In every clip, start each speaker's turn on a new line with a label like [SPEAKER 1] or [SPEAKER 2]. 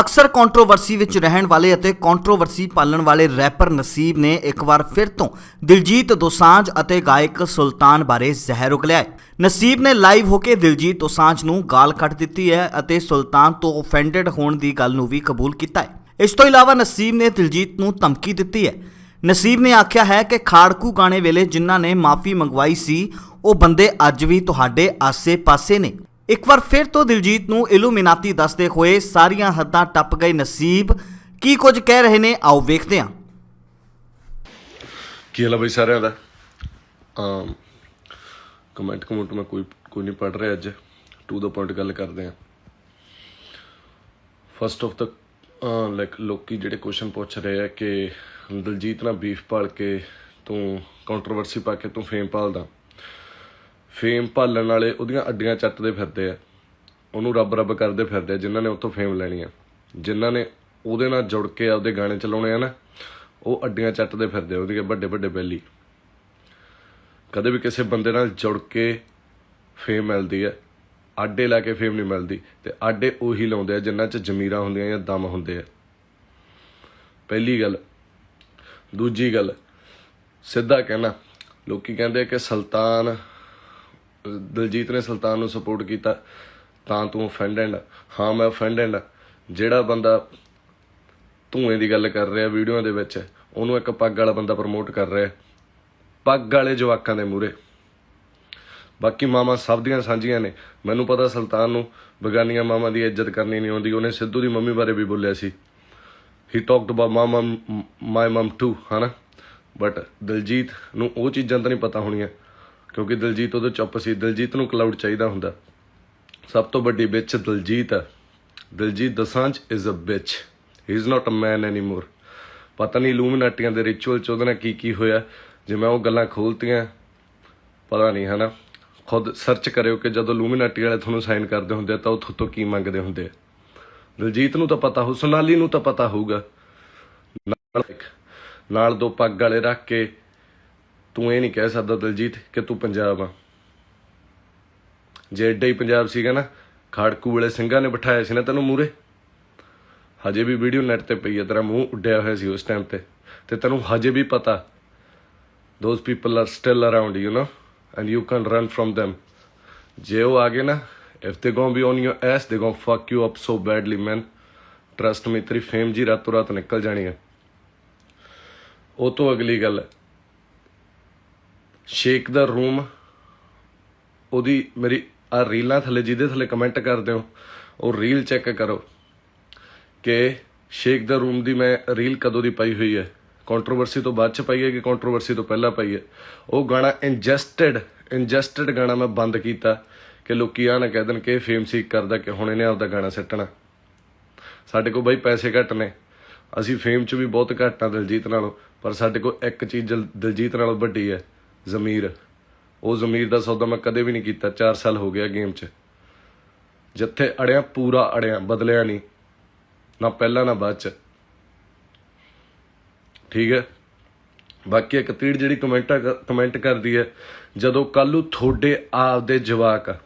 [SPEAKER 1] ਅਕਸਰ ਕੰਟਰੋਵਰਸੀ ਵਿੱਚ ਰਹਿਣ ਵਾਲੇ ਅਤੇ ਕੰਟਰੋਵਰਸੀ ਪਾਲਣ ਵਾਲੇ ਰੈਪਰ ਨਸੀਬ ਨੇ ਇੱਕ ਵਾਰ ਫਿਰ ਤੋਂ ਦਿਲਜੀਤ ਦੋਸਾਂਝ ਅਤੇ ਗਾਇਕ ਸੁਲਤਾਨ ਬਾਰੇ ਜ਼ਹਿਰ ਉਗਲਿਆ ਹੈ। ਨਸੀਬ ਨੇ ਲਾਈਵ ਹੋ ਕੇ ਦਿਲਜੀਤ ਦੋਸਾਂਝ ਨੂੰ ਗਾਲ ਕੱਢ ਦਿੱਤੀ ਹੈ ਅਤੇ ਸੁਲਤਾਨ ਤੋਂ ਆਫੈਂਡਡ ਹੋਣ ਦੀ ਗੱਲ ਨੂੰ ਵੀ ਕਬੂਲ ਕੀਤਾ ਹੈ। ਇਸ ਤੋਂ ਇਲਾਵਾ ਨਸੀਬ ਨੇ ਦਿਲਜੀਤ ਨੂੰ ਧਮਕੀ ਦਿੱਤੀ ਹੈ। ਨਸੀਬ ਨੇ ਆਖਿਆ ਹੈ ਕਿ ਖਾੜਕੂ ਗਾਣੇ ਵੇਲੇ ਜਿਨ੍ਹਾਂ ਨੇ ਮਾਫੀ ਮੰਗਵਾਈ ਸੀ, ਉਹ ਬੰਦੇ ਅੱਜ ਵੀ ਤੁਹਾਡੇ ਆਸੇ-ਪਾਸੇ ਨੇ। ਇੱਕ ਵਾਰ ਫਿਰ ਤੋਂ ਦਿਲਜੀਤ ਨੂੰ ਇਲੂਮੀਨਾਤੀ ਦੱਸਦੇ ਹੋਏ ਸਾਰੀਆਂ ਹੱਦਾਂ ਟੱਪ ਗਏ ਨਸੀਬ। ਕੀ ਕੁਝ ਕਹਿ ਰਹੇ ਨੇ? ਆਓ ਵੇਖਦੇ ਹਾਂ।
[SPEAKER 2] ਕੀ ਹਾਲ ਹੈ ਬਈ ਸਾਰਿਆਂ ਦਾ? ਅਮ ਕਮੈਂਟ ਕਮੈਂਟ ਮੈਂ ਕੋਈ ਕੋਈ ਨਹੀਂ ਪੜ ਰਿਹਾ ਅੱਜ। ਟੂ ਦਾ ਪੁਆਇੰਟ ਗੱਲ ਕਰਦੇ ਹਾਂ। ਫਸਟ ਆਫ ਦਾ ਲਾਈਕ ਲੋਕੀ ਜਿਹੜੇ ਕੁਐਸਚਨ ਪੁੱਛ ਰਹੇ ਆ ਕਿ ਦਿਲਜੀਤ ਨਾਲ ਬੀਫ ਪਾਲ ਕੇ ਤੂੰ ਕੰਟਰੋਵਰਸੀ ਪਾ ਕੇ ਤੂੰ ਫੇਮ ਪਾਲਦਾ। ਫੇਮ ਭਾਲਣ ਵਾਲੇ ਉਹਦੀਆਂ ਅੱਡੀਆਂ ਚੱਟਦੇ ਫਿਰਦੇ ਆ। ਉਹਨੂੰ ਰੱਬ ਰੱਬ ਕਰਦੇ ਫਿਰਦੇ ਆ, ਜਿਨ੍ਹਾਂ ਨੇ ਉੱਥੋਂ ਫੇਮ ਲੈਣੀ ਆ ਜਿਨ੍ਹਾਂ ਨੇ ਉਹਦੇ ਨਾਲ ਜੁੜ ਕੇ ਆਪਦੇ ਗਾਣੇ ਚਲਾਉਣੇ ਆ ਨਾ, ਉਹ ਅੱਡੀਆਂ ਚੱਟਦੇ ਫਿਰਦੇ ਆ ਉਹਦੀਆਂ ਵੱਡੇ ਵੱਡੇ ਬੈਲੀ। ਕਦੇ ਵੀ ਕਿਸੇ ਬੰਦੇ ਨਾਲ ਜੁੜ ਕੇ ਫੇਮ ਮਿਲਦੀ ਹੈ ਆਡੇ ਲਾ ਕੇ ਫੇਮ ਨਹੀਂ ਮਿਲਦੀ, ਤੇ ਆਡੇ ਉਹੀ ਲਾਉਂਦੇ ਆ, ਜਿਨ੍ਹਾਂ 'ਚ ਜ਼ਮੀਰਾਂ ਹੁੰਦੀਆਂ ਜਾਂ ਦਮ ਹੁੰਦੇ ਆ। ਪਹਿਲੀ ਗੱਲ। ਦੂਜੀ ਗੱਲ। ਸਿੱਧਾ ਕਹਿਣਾ, ਲੋਕੀ ਕਹਿੰਦੇ ਕਿ ਸੁਲਤਾਨ ਦਲਜੀਤ ਨੇ ਸੁਲਤਾਨ ਨੂੰ ਸਪੋਰਟ ਕੀਤਾ, ਤਾਂ ਤੂੰ ਅਫੈਂਡਡ ਹਾਂ, ਮੈਂ ਅਫੈਂਡਡ ਜਿਹੜਾ ਬੰਦਾ ਧੂਏ ਦੀ ਗੱਲ ਕਰ ਰਿਹਾ ਵੀਡੀਓ ਦੇ ਵਿੱਚ, ਉਹਨੂੰ ਇੱਕ ਪੱਗ ਵਾਲਾ ਬੰਦਾ ਪ੍ਰਮੋਟ ਕਰ ਰਿਹਾ। ਪੱਗ ਵਾਲੇ ਜਵਾਕਾਂ ਦੇ ਮੂਹਰੇ। ਬਾਕੀ ਮਾਮਾ ਸਭ ਦੀਆਂ ਸਾਂਝੀਆਂ ਨੇ। ਮੈਨੂੰ ਪਤਾ ਸੁਲਤਾਨ ਨੂੰ ਬਗਾਨੀਆਂ ਮਾਮਾ ਦੀ ਇੱਜ਼ਤ ਕਰਨੀ ਨਹੀਂ ਆਉਂਦੀ। ਉਹਨੇ ਸਿੱਧੂ ਦੀ ਮੰਮੀ ਬਾਰੇ ਵੀ ਬੋਲਿਆ ਸੀ। He talked about mama my mum too ਹਨਾ? ਬਟ ਦਲਜੀਤ ਨੂੰ ਉਹ ਚੀਜ਼ਾਂ ਤਾਂ ਨਹੀਂ ਪਤਾ ਹੋਣੀਆਂ। ਕਿਉਂਕਿ ਦਿਲਜੀਤ ਉਹਦੇ ਚੁੱਪ ਸੀ ਦਿਲਜੀਤ ਨੂੰ ਕਲਾਊਡ ਚਾਹੀਦਾ ਹੁੰਦਾ। ਸਭ ਤੋਂ ਵੱਡੀ ਵਿੱਚ ਦਿਲਜੀਤ ਹੈ Diljit Dosanjh is a bitch he is not a man anymore ਪਤਾ ਨਹੀਂ ਲੂਮੀਨਾਟੀਆਂ ਦੇ ਰਿਚੁਅਲ ਚ ਉਹਦੇ ਨਾਲ ਕੀ ਕੀ ਹੋਇਆ। ਜੇ ਮੈਂ ਉਹ ਗੱਲਾਂ ਖੋਲਤੀਆਂ, ਪਤਾ ਨਹੀਂ, ਹਨਾ? ਖੁਦ ਸਰਚ ਕਰਿਓ ਕਿ ਜਦੋਂ ਲੂਮੀਨਾਟੀ ਵਾਲੇ ਤੁਹਾਨੂੰ ਸਾਈਨ ਕਰਦੇ ਹੁੰਦੇ ਆ, ਤਾਂ ਉਹ ਤੁਹਾਡੇ ਕੀ ਮੰਗਦੇ ਹੁੰਦੇ ਆ। ਦਿਲਜੀਤ ਨੂੰ ਤਾਂ ਪਤਾ ਹੋ ਸੋਨਾਲੀ ਨੂੰ ਤਾਂ ਪਤਾ ਹੋਊਗਾ। ਨਾਲ ਦੋ ਪੱਗ ਵਾਲੇ ਰੱਖ ਕੇ ਤੂੰ ਇਹ ਨਹੀਂ ਕਹਿ ਸਕਦਾ ਦਿਲਜੀਤ ਕਿ ਤੂੰ ਪੰਜਾਬ ਆ। ਜੇ ਏਡਾ ਹੀ ਪੰਜਾਬ ਸੀਗਾ ਨਾ, ਖਾੜਕੂ ਵਾਲੇ ਸਿੰਘਾਂ ਨੇ ਬਿਠਾਇਆ ਸੀ ਨਾ ਤੈਨੂੰ ਮੂਰੇ ਹਜੇ ਵੀ ਵੀਡੀਓ ਨੈਟ ਤੇ ਪਈ ਹੈ ਤੇਰਾ ਮੂੰਹ ਉੱਡਿਆ ਹੋਇਆ ਸੀ ਉਸ ਟਾਈਮ ਤੇ। ਤੇ ਤੈਨੂੰ ਹਜੇ ਵੀ ਪਤਾ ਦੋਸ people are still around, you know, and you can't run from them. ਜੇ ਉਹ ਆ ਗਏ ਨਾ ਇਫ ਦੇ gonna be on your ass they gonna fuck you up so badly, man. Trust me, ਤੇਰੀ ਫੇਮ ਜੀ ਰਾਤੋਂ ਰਾਤ ਨਿਕਲ ਜਾਣੀ ਹੈ ਉਹ ਤੋਂ ਅਗਲੀ ਗੱਲ ਸ਼ੇਕ ਦਾ ਰੂਮ ਉਹਦੀ ਮੇਰੀ ਆ ਰੀਲਾਂ ਥੱਲੇ, ਜਿਹਦੇ ਥੱਲੇ ਕਮੈਂਟ ਕਰਦੇ ਹੋ, ਉਹ ਰੀਲ ਚੈੱਕ ਕਰੋ ਕਿ ਸ਼ੇਕ ਦਾ ਰੂਮ ਦੀ ਮੈਂ ਰੀਲ ਕਦੋਂ ਦੀ ਪਾਈ ਹੋਈ ਹੈ? ਕੰਟਰੋਵਰਸੀ ਤੋਂ ਬਾਅਦ ਚ ਪਾਈ ਹੈ ਕਿ ਕੰਟਰੋਵਰਸੀ ਤੋਂ ਪਹਿਲਾਂ ਪਾਈ ਹੈ? ਉਹ ਗਾਣਾ ਇੰਜਸਟਡ ਇੰਜਸਟਡ ਗਾਣਾ ਮੈਂ ਬੰਦ ਕੀਤਾ ਕਿ ਲੋਕੀ ਆ ਨਾ ਕਹਿ ਦੇਣ ਕਿ ਫੇਮ ਸੀਕ ਕਰਦਾ ਕਿ ਹੁਣ ਇਹਨੇ ਆਪਦਾ ਗਾਣਾ ਸੱਟਣਾ। ਸਾਡੇ ਕੋਲ ਬਾਈ ਪੈਸੇ ਘੱਟ ਨੇ। ਅਸੀਂ ਫੇਮ 'ਚ ਵੀ ਬਹੁਤ ਘੱਟ ਆ ਦਿਲਜੀਤ ਨਾਲੋਂ, ਪਰ ਸਾਡੇ ਕੋਲ ਇੱਕ ਚੀਜ਼ ਦਿਲ- ਦਿਲਜੀਤ ਨਾਲੋਂ ਵੱਡੀ ਹੈ। ਜ਼ਮੀਰ। ਉਹ ਜ਼ਮੀਰ ਦਾ ਸੌਦਾ ਮੈਂ ਕਦੇ ਵੀ ਨਹੀਂ ਕੀਤਾ। 4 ਸਾਲ ਹੋ ਗਿਆ ਗੇਮ 'ਚ। ਜਿੱਥੇ ਅੜਿਆ, ਪੂਰਾ ਅੜਿਆ, ਬਦਲਿਆ ਨਹੀਂ। ਨਾ ਪਹਿਲਾਂ, ਨਾ ਬਾਅਦ 'ਚ। ਠੀਕ ਹੈ? ਬਾਕੀ ਇੱਕ ਤੀੜ ਜਿਹੜੀ ਕਮੈਂਟਾਂ ਕਮੈਂਟ ਕਰਦੀ ਹੈ, ਜਦੋਂ ਕੱਲੂ ਤੁਹਾਡੇ ਆਪਦੇ ਜਵਾਕ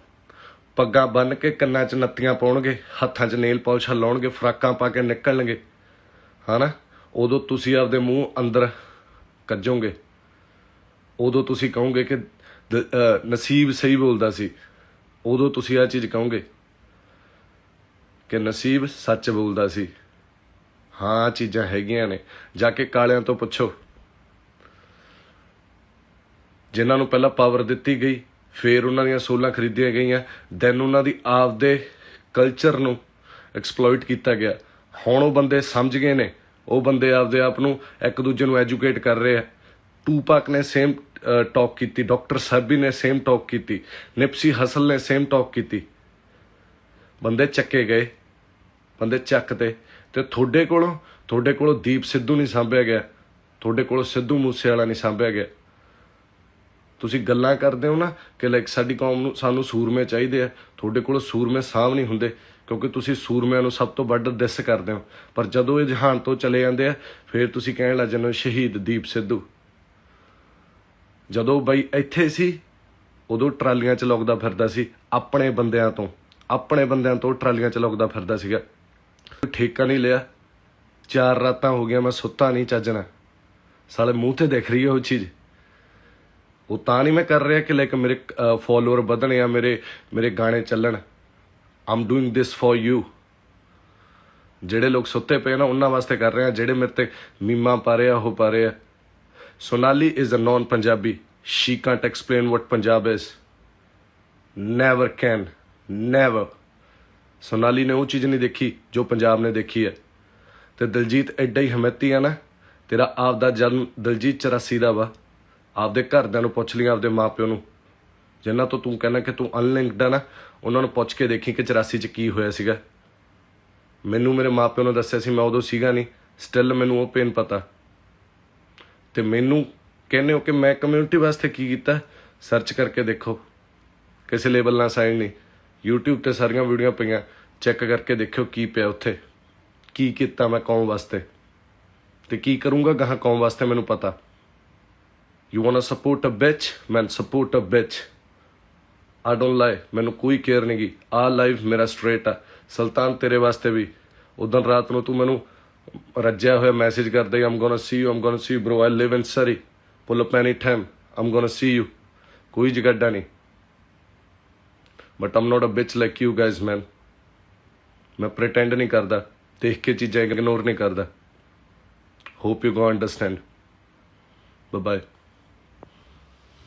[SPEAKER 2] ਪੱਗਾਂ ਬੰਨ ਕੇ ਕੰਨਾਂ 'ਚ ਨੱਤੀਆਂ ਪਾਉਣਗੇ, ਹੱਥਾਂ 'ਚ ਨੇਲ ਪਾਲਿਸ਼ ਲਾਉਣਗੇ ਫਰਾਕਾਂ ਪਾ ਕੇ ਨਿਕਲਣਗੇ, ਹਨਾ? ਉਦੋਂ ਤੁਸੀਂ ਆਪਦੇ ਮੂੰਹ ਅੰਦਰ ਕੱਜੋਗੇ। ਉਦੋਂ ਤੁਸੀਂ ਕਹੋਗੇ ਕਿ ਨਸੀਬ ਸਹੀ ਬੋਲਦਾ ਸੀ, ਉਦੋਂ ਤੁਸੀਂ ਆ ਚੀਜ਼ ਕਹੋਗੇ ਕਿ ਨਸੀਬ ਸੱਚ ਬੋਲਦਾ ਸੀ। ਹਾਂ ਚੀਜ਼ਾਂ ਹੈਗੀਆਂ ਨੇ। ਜਾ ਕੇ ਕਾਲਿਆਂ ਤੋਂ ਪੁੱਛੋ। ਜਿਨ੍ਹਾਂ ਨੂੰ ਪਹਿਲਾਂ ਪਾਵਰ ਦਿੱਤੀ ਗਈ, ਫਿਰ ਉਹਨਾਂ ਦੀਆਂ ਸੋਲਾਂ ਖਰੀਦੀਆਂ ਗਈਆਂ ਦੈਨ ਉਹਨਾਂ ਦੀ ਆਪਦੇ ਕਲਚਰ ਨੂੰ ਐਕਸਪਲੋਇਟ ਕੀਤਾ ਗਿਆ। ਹੁਣ ਉਹ ਬੰਦੇ ਸਮਝ ਗਏ ਨੇ। ਉਹ ਬੰਦੇ ਆਪਦੇ ਆਪ ਨੂੰ ਇੱਕ ਦੂਜੇ ਨੂੰ ਐਜੂਕੇਟ ਕਰ ਰਹੇ ਆ। ਟੂਪਾਕ ਨੇ ਸੇਮ ਟਾਕ ਕੀਤੀ ਡਾਕਟਰ ਸਾਬੀ ਨੇ ਸੇਮ ਟਾਕ ਕੀਤੀ ਨਿਪਸੀ ਹਸਲ ਨੇ ਸੇਮ ਟਾਕ ਕੀਤੀ। ਬੰਦੇ ਚੱਕੇ ਗਏ, ਬੰਦੇ ਚੱਕ ਤੇ ਤੁਹਾਡੇ ਕੋਲੋਂ ਤੁਹਾਡੇ ਕੋਲੋਂ ਦੀਪ ਸਿੱਧੂ ਨਹੀਂ ਸਾਂਭਿਆ ਗਿਆ, ਤੁਹਾਡੇ ਕੋਲੋਂ ਸਿੱਧੂ ਮੂਸੇ ਵਾਲਾ ਨਹੀਂ ਸਾਂਭਿਆ ਗਿਆ। ਤੁਸੀਂ ਗੱਲਾਂ ਕਰਦੇ ਹੋ ਨਾ ਕਿ ਲਾਈਕ ਸਾਡੀ ਕੌਮ ਨੂੰ, ਸਾਨੂੰ ਸੂਰਮੇ ਚਾਹੀਦੇ ਆ, ਤੁਹਾਡੇ ਕੋਲ ਸੂਰਮੇ ਸਾਂਭ ਨਹੀਂ ਹੁੰਦੇ, ਕਿਉਂਕਿ ਤੁਸੀਂ ਸੂਰਮਿਆਂ ਨੂੰ ਸਭ ਤੋਂ ਵੱਧ ਦਿਸ ਕਰਦੇ ਹੋ। ਪਰ ਜਦੋਂ ਇਹ ਜਹਾਨ ਤੋਂ ਚਲੇ ਜਾਂਦੇ ਆ, ਫਿਰ ਤੁਸੀਂ ਕਹਿਣ ਲੱਗ ਜਾਂਦੇ ਹੋ ਸ਼ਹੀਦ ਦੀਪ ਸਿੱਧੂ। ਜਦੋਂ ਬਈ ਇੱਥੇ ਸੀ, ਉਦੋਂ ਟਰਾਲੀਆਂ ਚ ਲੁਕਦਾ ਫਿਰਦਾ ਸੀ, ਆਪਣੇ ਬੰਦਿਆਂ ਤੋਂ। ਆਪਣੇ ਬੰਦਿਆਂ ਤੋਂ ਟਰਾਲੀਆਂ ਚ ਲੁਕਦਾ ਫਿਰਦਾ ਸੀਗਾ। ਠੇਕਾ ਨਹੀਂ ਲਿਆ। ਚਾਰ ਰਾਤਾਂ ਹੋ ਗਈਆਂ, ਮੈਂ ਸੁੱਤਾ ਨਹੀਂ ਚੱਜਣਾ ਸਾਲੇ ਮੂੰਹ ਤੇ ਦਿਖ ਰਹੀ ਹੈ ਉਹ ਚੀਜ਼। ਉਹ ਤਾਂ ਨਹੀਂ ਮੈਂ ਕਰ ਰਿਹਾ ਕਿ ਲਾਈਕ ਮੇਰੇ ਫੋਲੋਅਰ ਵਧਣ ਜਾਂ ਮੇਰੇ ਮੇਰੇ ਗਾਣੇ ਚੱਲਣ। I'm doing this for you ਜਿਹੜੇ ਲੋਕ ਸੁੱਤੇ ਪਏ ਨਾ, ਉਹਨਾਂ ਵਾਸਤੇ ਕਰ ਰਹੇ। ਆ ਜਿਹੜੇ ਮੇਰੇ ਤੇ ਮੀਮਾਂ ਪਾ ਰਹੇ ਆ ਉਹ ਪਾ ਰਹੇ। ਆ Sonali is a non Punjabi she can't explain what Punjab is never can never Sonali ਨੇ ਉਹ ਚੀਜ਼ ਨਹੀਂ ਦੇਖੀ ਜੋ ਪੰਜਾਬ ਨੇ ਦੇਖੀ ਹੈ। ਤੇ ਦਿਲਜੀਤ ਐਡਾ ਹੀ ਹਮਤੀ ਆ ਨਾ, ਤੇਰਾ ਆਪ ਦਾ ਜਨਮ ਦਲਜੀਤ 84 ਦਾ ਵਾ। ਆਪਦੇ ਘਰਦਿਆਂ ਨੂੰ ਪੁੱਛ ਲਈ ਆਪਦੇ ਮਾਪਿਓ ਨੂੰ। ਜਿਨ੍ਹਾਂ ਤੋਂ ਤੂੰ ਕਹਿੰਦਾ ਕਿ ਤੂੰ ਅਨਲਿੰਕਡ ਆ ਨਾ, ਉਹਨਾਂ ਨੂੰ ਪੁੱਛ ਕੇ ਦੇਖੀ ਕਿ 84 ਚ ਕੀ ਹੋਇਆ ਸੀਗਾ। ਮੈਨੂੰ ਮੇਰੇ ਮਾਪਿਓ ਨੇ ਦੱਸਿਆ ਸੀ, ਮੈਂ ਉਦੋਂ ਸੀਗਾ ਨਹੀਂ। ਸਟਿਲ ਮੈਨੂੰ ਉਹ ਪੇਨ ਪਤਾ। ਤੇ ਮੈਨੂੰ ਕਹਿੰਦੇ ਹੋ ਕਿ ਮੈਂ ਕਮਿਊਨਿਟੀ ਵਾਸਤੇ ਕੀ ਕੀਤਾ? ਸਰਚ ਕਰਕੇ ਦੇਖੋ। ਕਿਸੇ ਲੇਬਲ ਨਾਲ ਸਾਈਨ ਨਹੀਂ। YouTube ਤੇ ਸਾਰੀਆਂ ਵੀਡੀਓ ਪਈਆਂ। ਚੈੱਕ ਕਰਕੇ ਦੇਖਿਓ ਕੀ ਪਿਆ ਉੱਥੇ। ਕੀ ਕੀਤਾ ਮੈਂ ਕੌਮ ਵਾਸਤੇ? ਤੇ ਕੀ ਕਰੂੰਗਾ ਗਾਹਾਂ ਕੌਮ ਵਾਸਤੇ ਮੈਨੂੰ ਪਤਾ। You want to support a bitch man support a bitch I don't lie ਮੈਨੂੰ ਕੋਈ ਕੇਅਰ ਨਹੀਂ ਗੀ। ਆ ਲਾਈਫ ਮੇਰਾ ਸਟ੍ਰੇਟ ਆ। ਸੁਲਤਾਨ ਤੇਰੇ ਵਾਸਤੇ ਵੀ। ਉਦੋਂ ਰਾਤ ਨੂੰ ਤੂੰ ਮੈਨੂੰ ਰੱਜਿਆ ਹੋਇਆ ਮੈਸੇਜ ਕਰਦਾ I'm gonna see you I'm gonna see you bro I live in Surrey pull up any time I'm gonna see you ਕੋਈ ਜਗੱਡਾ ਨਹੀਂ। But I'm not a bitch like you guys man ਮੈਂ pretend ਨਹੀਂ ਕਰਦਾ, ਦੇਖ ਕੇ ਚੀਜ਼ਾਂ ignore ਨਹੀਂ ਕਰਦਾ। Hope you go understand bye bye